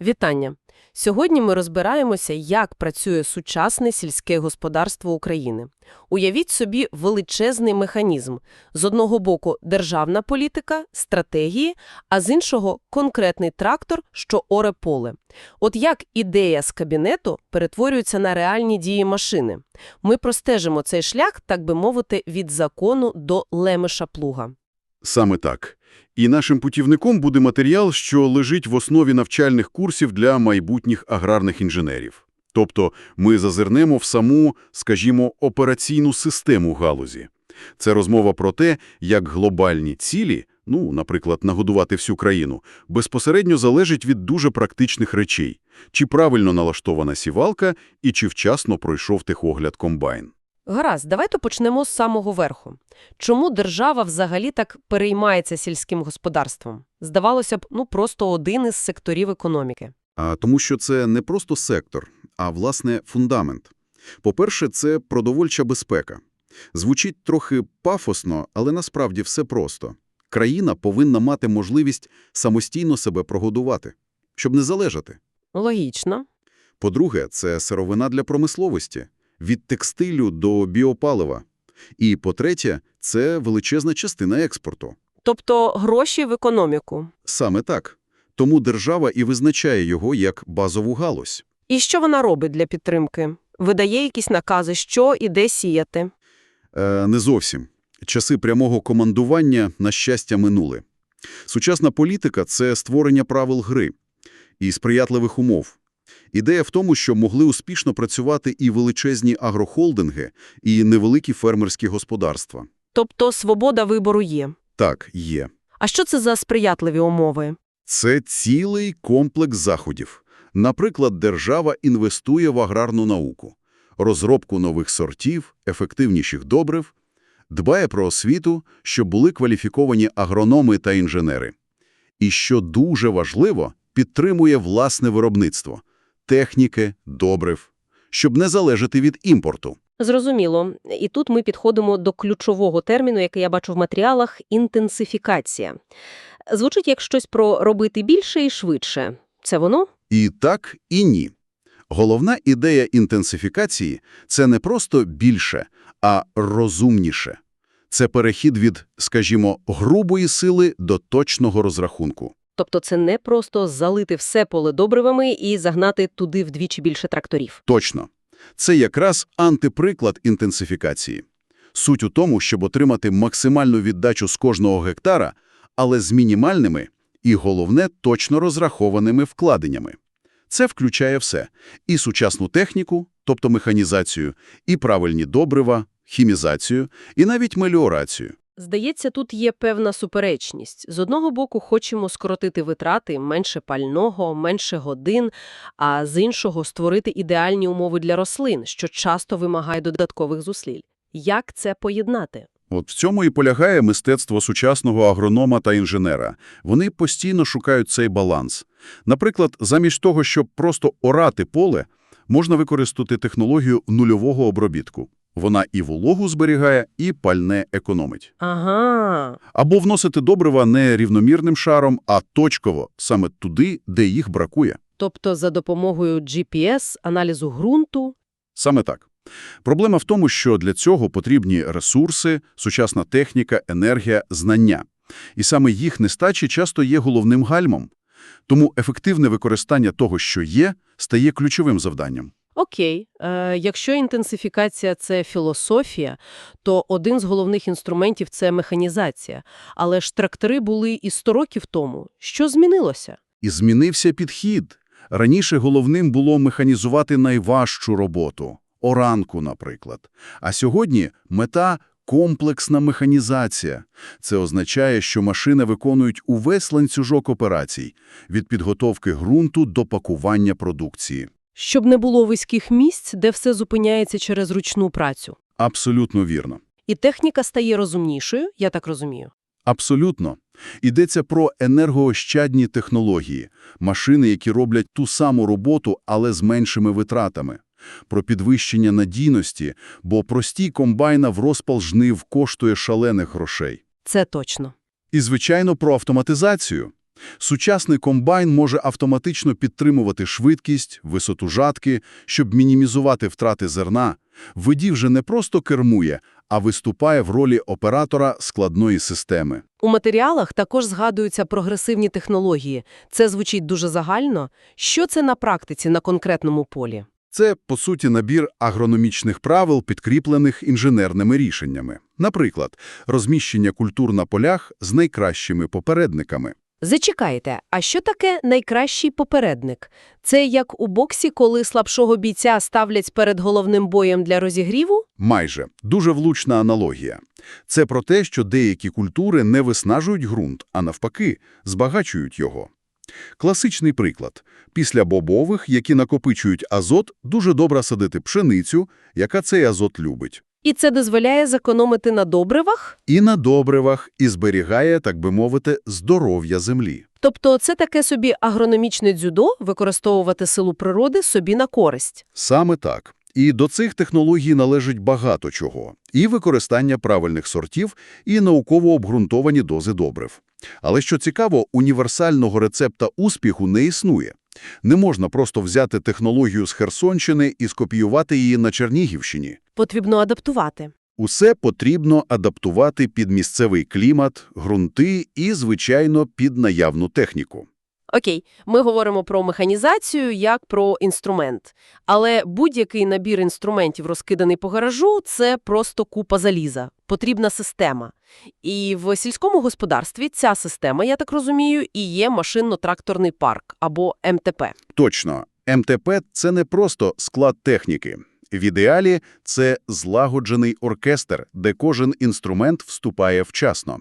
Вітання! Сьогодні ми розбираємося, як працює сучасне сільське господарство України. Уявіть собі величезний механізм. З одного боку – державна політика, стратегії, а з іншого – конкретний трактор, що оре поле. От як ідея з кабінету перетворюється на реальні дії машини. Ми простежимо цей шлях, так би мовити, від закону до лемеша плуга. Саме так. І нашим путівником буде матеріал, що лежить в основі навчальних курсів для майбутніх аграрних інженерів. Тобто ми зазирнемо в саму, скажімо, операційну систему галузі. Це розмова про те, як глобальні цілі, ну, наприклад, нагодувати всю країну, безпосередньо залежать від дуже практичних речей. Чи правильно налаштована сівалка і чи вчасно пройшов техогляд комбайн. Гаразд, давайте почнемо з самого верху. Чому держава взагалі так переймається сільським господарством? Здавалося б, ну просто один із секторів економіки. А тому що це не просто сектор, а, власне, фундамент. По-перше, це продовольча безпека. Звучить трохи пафосно, але насправді все просто. Країна повинна мати можливість самостійно себе прогодувати, щоб не залежати. Логічно. По-друге, це сировина для промисловості, від текстилю до біопалива. І, по-третє, це величезна частина експорту. Тобто гроші в економіку. Саме так. Тому держава і визначає його як базову галузь. І що вона робить для підтримки? Видає якісь накази, що і де сіяти? Е, не зовсім. Часи прямого командування, на щастя, минули. Сучасна політика – це створення правил гри і сприятливих умов. Ідея в тому, що могли успішно працювати і величезні агрохолдинги, і невеликі фермерські господарства. Тобто свобода вибору є. Так, є. А що це за сприятливі умови? Це цілий комплекс заходів. Наприклад, держава інвестує в аграрну науку, розробку нових сортів, ефективніших добрив, дбає про освіту, щоб були кваліфіковані агрономи та інженери. І, що дуже важливо, підтримує власне виробництво – техніки, добрив, щоб не залежати від імпорту. Зрозуміло. І тут ми підходимо до ключового терміну, який я бачу в матеріалах – інтенсифікація. Звучить як щось про робити більше і швидше. Це воно? І так, і ні. Головна ідея інтенсифікації – це не просто більше, а розумніше. Це перехід від, скажімо, грубої сили до точного розрахунку. Тобто це не просто залити все поле добривами і загнати туди вдвічі більше тракторів. Точно. Це якраз антиприклад інтенсифікації. Суть у тому, щоб отримати максимальну віддачу з кожного гектара, але з мінімальними і, головне, точно розрахованими вкладеннями. Це включає все – і сучасну техніку, тобто механізацію, і правильні добрива, хімізацію, і навіть меліорацію. Здається, тут є певна суперечність. З одного боку, хочемо скоротити витрати, менше пального, менше годин, а з іншого – створити ідеальні умови для рослин, що часто вимагає додаткових зусиль. Як це поєднати? От в цьому і полягає мистецтво сучасного агронома та інженера. Вони постійно шукають цей баланс. Наприклад, замість того, щоб просто орати поле, можна використати технологію нульового обробітку. Вона і вологу зберігає, і пальне економить. Ага. Або вносити добрива не рівномірним шаром, а точково, саме туди, де їх бракує. Тобто за допомогою GPS, аналізу ґрунту. Саме так. Проблема в тому, що для цього потрібні ресурси, сучасна техніка, енергія, знання. І саме їх нестачі часто є головним гальмом. Тому ефективне використання того, що є, стає ключовим завданням. Окей, е, якщо інтенсифікація – це філософія, то один з головних інструментів – це механізація. Але ж трактори були і 100 років тому. Що змінилося? І змінився підхід. Раніше головним було механізувати найважчу роботу – оранку, наприклад. А сьогодні мета – комплексна механізація. Це означає, що машини виконують увесь ланцюжок операцій – від підготовки ґрунту до пакування продукції. Щоб не було вузьких місць, де все зупиняється через ручну працю. Абсолютно вірно. І техніка стає розумнішою, я так розумію. Абсолютно. Йдеться про енергоощадні технології, машини, які роблять ту саму роботу, але з меншими витратами. Про підвищення надійності, бо простій комбайна в розпал жнив коштує шалених грошей. Це точно. І, звичайно, про автоматизацію. Сучасний комбайн може автоматично підтримувати швидкість, висоту жатки, щоб мінімізувати втрати зерна. Водій вже не просто кермує, а виступає в ролі оператора складної системи. У матеріалах також згадуються прогресивні технології. Це звучить дуже загально. Що це на практиці, на конкретному полі? Це, по суті, набір агрономічних правил, підкріплених інженерними рішеннями. Наприклад, розміщення культур на полях з найкращими попередниками. Зачекайте, а що таке найкращий попередник? Це як у боксі, коли слабшого бійця ставлять перед головним боєм для розігріву? Майже. Дуже влучна аналогія. Це про те, що деякі культури не виснажують ґрунт, а навпаки, збагачують його. Класичний приклад. Після бобових, які накопичують азот, дуже добре садити пшеницю, яка цей азот любить. І це дозволяє зекономити на добривах? І на добривах, і зберігає, так би мовити, здоров'я землі. Тобто це таке собі агрономічне дзюдо використовувати силу природи собі на користь. Саме так. І до цих технологій належить багато чого. І використання правильних сортів, і науково обґрунтовані дози добрив. Але що цікаво, універсального рецепта успіху не існує. Не можна просто взяти технологію з Херсонщини і скопіювати її на Чернігівщині. Потрібно адаптувати. Усе потрібно адаптувати під місцевий клімат, ґрунти і, звичайно, під наявну техніку. Окей, ми говоримо про механізацію як про інструмент. Але будь-який набір інструментів, розкиданий по гаражу, це просто купа заліза. Потрібна система. І в сільському господарстві ця система, я так розумію, і є машинно-тракторний парк, або МТП. Точно. МТП – це не просто склад техніки. В ідеалі це злагоджений оркестр, де кожен інструмент вступає вчасно.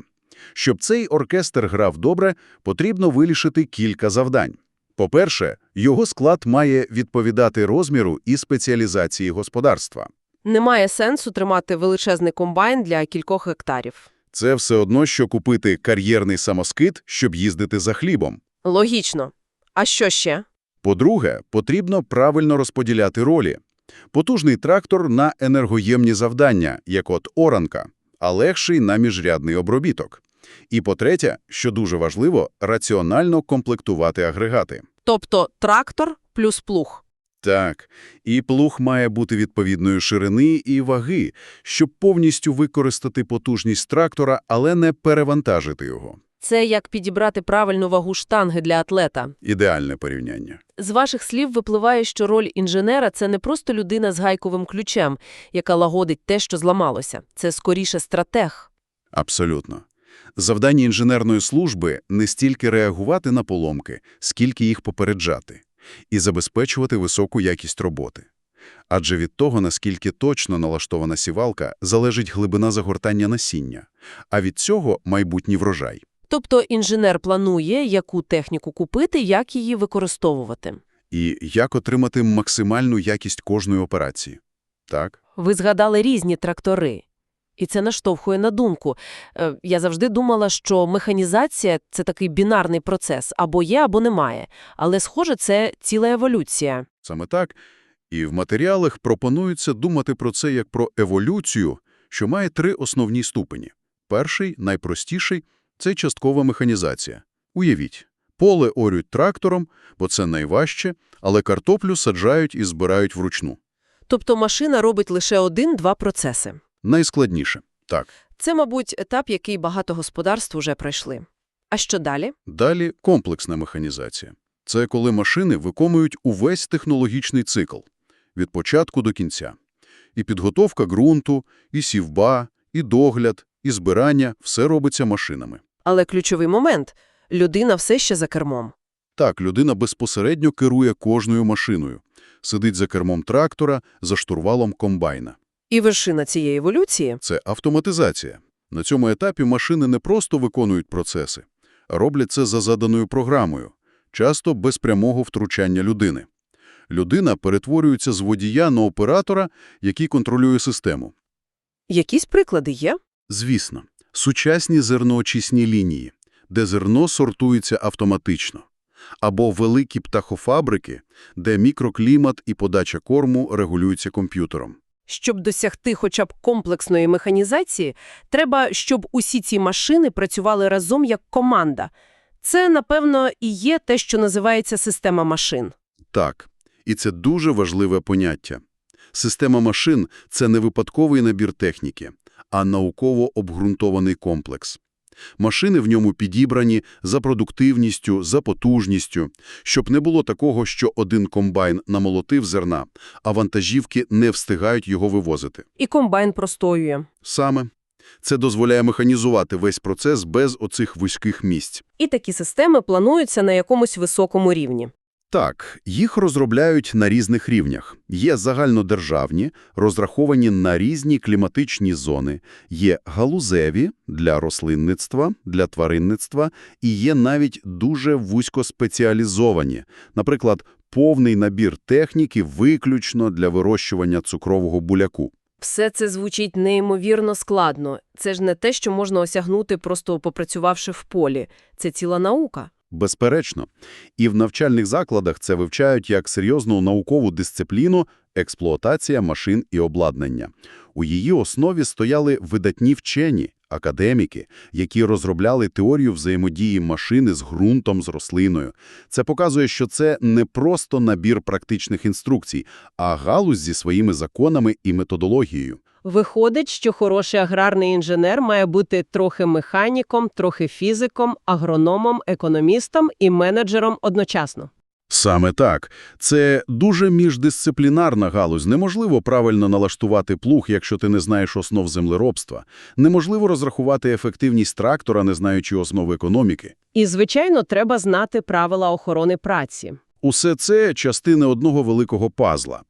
Щоб цей оркестр грав добре, потрібно вирішити кілька завдань. По-перше, його склад має відповідати розміру і спеціалізації господарства. Немає сенсу тримати величезний комбайн для кількох гектарів. Це все одно, що купити кар'єрний самоскид, щоб їздити за хлібом. Логічно. А що ще? По-друге, потрібно правильно розподіляти ролі. Потужний трактор на енергоємні завдання, як от оранка, а легший на міжрядний обробіток. І по-третє, що дуже важливо, раціонально комплектувати агрегати. Тобто трактор плюс плуг. Так, і плуг має бути відповідної ширини і ваги, щоб повністю використати потужність трактора, але не перевантажити його. Це як підібрати правильну вагу штанги для атлета. Ідеальне порівняння. З ваших слів випливає, що роль інженера – це не просто людина з гайковим ключем, яка лагодить те, що зламалося. Це скоріше стратег. Абсолютно. Завдання інженерної служби – не стільки реагувати на поломки, скільки їх попереджати і забезпечувати високу якість роботи. Адже від того, наскільки точно налаштована сівалка, залежить глибина загортання насіння, а від цього – майбутній врожай. Тобто інженер планує, яку техніку купити, як її використовувати. І як отримати максимальну якість кожної операції. Так? Ви згадали різні трактори. І це наштовхує на думку. Е, Я завжди думала, що механізація – це такий бінарний процес. Або є, або немає. Але, схоже, це ціла еволюція. Саме так. І в матеріалах пропонується думати про це як про еволюцію, що має три основні ступені. Перший, найпростіший – це часткова механізація. Уявіть, поле орють трактором, бо це найважче, але картоплю саджають і збирають вручну. Тобто машина робить лише один-два процеси. Найскладніше. Так. Це, мабуть, етап, який багато господарств уже пройшли. А що далі? Далі – комплексна механізація. Це коли машини виконують увесь технологічний цикл – від початку до кінця. І підготовка ґрунту, і сівба, і догляд, і збирання – все робиться машинами. Але ключовий момент – людина все ще за кермом. Так, людина безпосередньо керує кожною машиною. Сидить за кермом трактора, за штурвалом комбайна. І вершина цієї еволюції Це автоматизація. На цьому етапі машини не просто виконують процеси, а роблять це за заданою програмою, часто без прямого втручання людини. Людина перетворюється з водія на оператора, який контролює систему. – якісь приклади є? Звісно, сучасні зерноочисні лінії, де зерно сортується автоматично. Або великі птахофабрики, де мікроклімат і подача корму регулюються комп'ютером. Щоб досягти хоча б комплексної механізації, треба, щоб усі ці машини працювали разом як команда. Це, напевно, і є те, що називається система машин. Так, і це дуже важливе поняття. Система машин – це не випадковий набір техніки, а науково обґрунтований комплекс. Машини в ньому підібрані за продуктивністю, за потужністю, щоб не було такого, що один комбайн намолотив зерна, а вантажівки не встигають його вивозити. І комбайн простоює. Саме. Це дозволяє механізувати весь процес без оцих вузьких місць. І такі системи плануються на якомусь високому рівні. Так, їх розробляють на різних рівнях. Є загальнодержавні, розраховані на різні кліматичні зони, є галузеві для рослинництва, для тваринництва, і є навіть дуже вузькоспеціалізовані, наприклад, повний набір техніки виключно для вирощування цукрового буляку. Все це звучить неймовірно складно. Це ж не те, що можна осягнути, просто попрацювавши в полі. Це ціла наука. Безперечно. І в навчальних закладах це вивчають як серйозну наукову дисципліну експлуатація машин і обладнання. У її основі стояли видатні вчені, академіки, які розробляли теорію взаємодії машини з ґрунтом, з рослиною. Це показує, що це не просто набір практичних інструкцій, а галузь зі своїми законами і методологією. Виходить, що хороший аграрний інженер має бути трохи механіком, трохи фізиком, агрономом, економістом і менеджером одночасно. Саме так. Це дуже міждисциплінарна галузь. Неможливо правильно налаштувати плуг, якщо ти не знаєш основ землеробства. Неможливо розрахувати ефективність трактора, не знаючи основ економіки. І, звичайно, треба знати правила охорони праці. Усе це – частини одного великого пазла.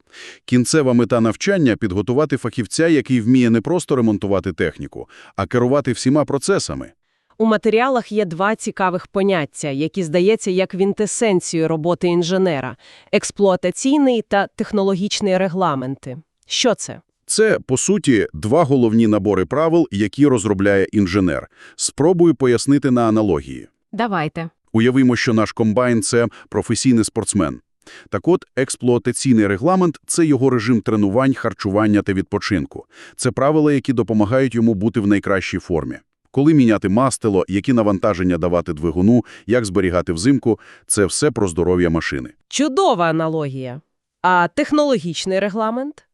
Кінцева мета навчання – підготувати фахівця, який вміє не просто ремонтувати техніку, а керувати всіма процесами. У матеріалах є два цікавих поняття, які, здається, як квінтесенцією роботи інженера – експлуатаційний та технологічний регламенти. Що це? Це, по суті, два головні набори правил, які розробляє інженер. Спробую пояснити на аналогії. Давайте. Уявимо, що наш комбайн – це професійний спортсмен. Так от, експлуатаційний регламент – це його режим тренувань, харчування та відпочинку. Це правила, які допомагають йому бути в найкращій формі. Коли міняти мастило, які навантаження давати двигуну, як зберігати взимку – це все про здоров'я машини. Чудова аналогія. А технологічний регламент?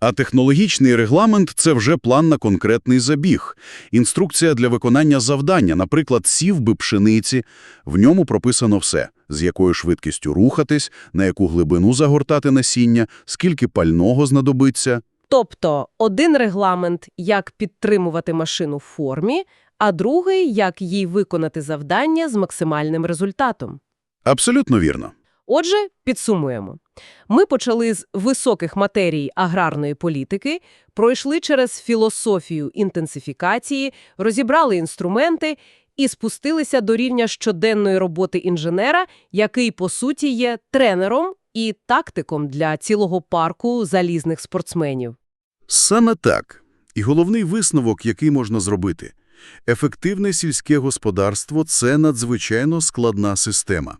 А технологічний регламент – це вже план на конкретний забіг. Інструкція для виконання завдання, наприклад, сів би пшениці. В ньому прописано все – з якою швидкістю рухатись, на яку глибину загортати насіння, скільки пального знадобиться. Тобто один регламент, як підтримувати машину в формі, а другий, як їй виконати завдання з максимальним результатом. Абсолютно вірно. Отже, підсумуємо. Ми почали з високих матерій аграрної політики, пройшли через філософію інтенсифікації, розібрали інструменти і спустилися до рівня щоденної роботи інженера, який, по суті, є тренером і тактиком для цілого парку залізних спортсменів. Саме так. І головний висновок, який можна зробити. Ефективне сільське господарство – це надзвичайно складна система,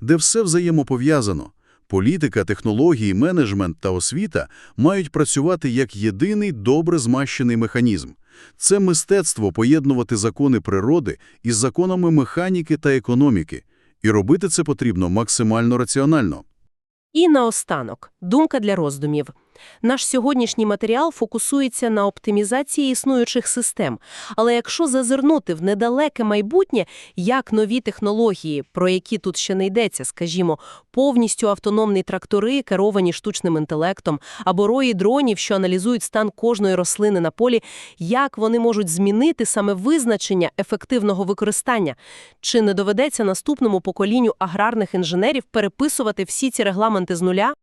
де все взаємопов'язано. Політика, технології, менеджмент та освіта мають працювати як єдиний добре змащений механізм. Це мистецтво поєднувати закони природи із законами механіки та економіки. І робити це потрібно максимально раціонально. І наостанок, думка для роздумів. Наш сьогоднішній матеріал фокусується на оптимізації існуючих систем. Але якщо зазирнути в недалеке майбутнє, як нові технології, про які тут ще не йдеться, скажімо, повністю автономні трактори, керовані штучним інтелектом, або рої дронів, що аналізують стан кожної рослини на полі, як вони можуть змінити саме визначення ефективного використання? Чи не доведеться наступному поколінню аграрних інженерів переписувати всі ці регламенти з нуля?